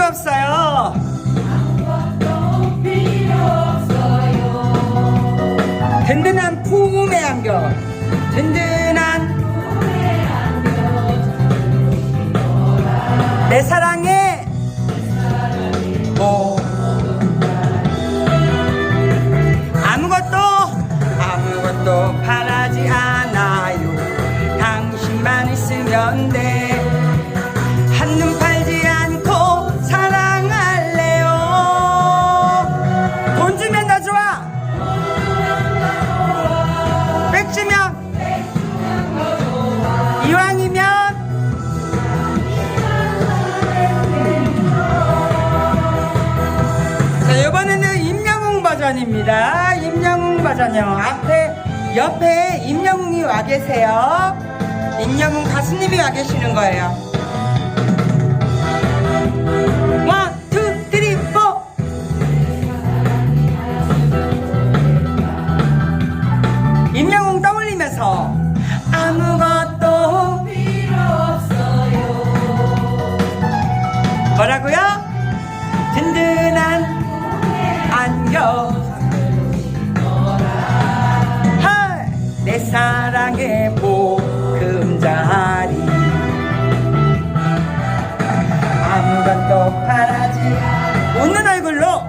없어요. 든든한 품의 안겨. 든든한 내 사랑의 뭐 아무것도 아무것도 바라지 않아요 당신만 있으면 돼 한눈 팔 이왕이면 자, 이번에는 임영웅 버전입니다. 임영웅 버전이요. 앞에, 옆에 임영웅이 와 계세요. 임영웅 가수님이 와 계시는 거예요. 임영웅 떠올리면서 사랑의 보금자리. 아무것도 바라지 웃는 얼굴로.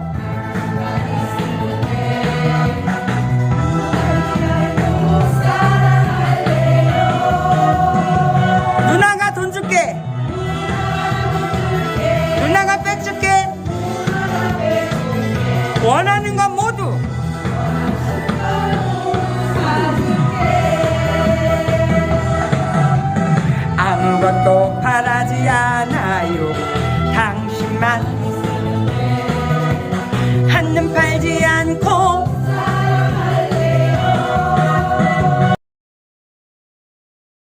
누나가 돈 줄게. 누나가 빼줄게. 원하는 건모 바라지 않아요. 당신만